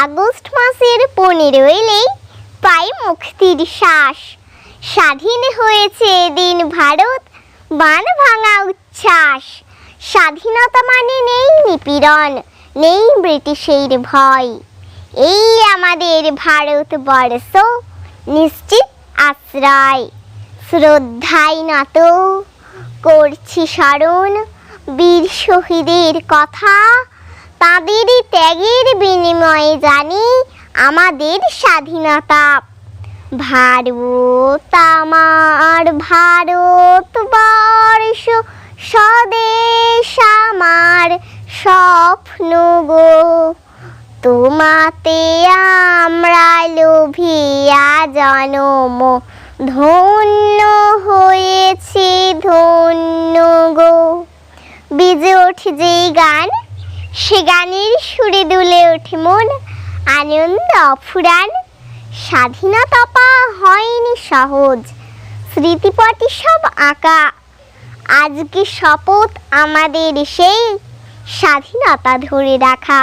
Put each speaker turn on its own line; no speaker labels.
August মাসের পনেরো এলেই পাই মুক্তির শ্বাস। স্বাধীন হয়েছে দিন ভারত, বান ভাঙা উচ্ছ্বাস। স্বাধীনতা মানে নেই নিপীড়ন, নেই ব্রিটিশের ভয়। এই আমাদের ভারতবর্ষ নিশ্চিত আশ্রয়। শ্রদ্ধায় নত করছি স্মরণ, বীর শহীদের কথা তাদের ত্যাগের বিনিময়ে জানি আমাদের স্বাধীনতা। ভারত, আমার ভারতবর্ষ স্বদেশ, আমার স্বপ্ন গো। তোমাতে আমরা লোভিয়া জনম, ধন্য হয়েছি ধন্য গো। বেজে ওঠে যেই গান সে গানের সুরে দুলে ওঠে মন, আনন্দ অফুরান, স্বাধীনতা পা হয়নি সহজ, স্মৃতিপটে সব আঁকা, আজকে শপথ আমাদের সেই স্বাধীনতা ধরে রাখা।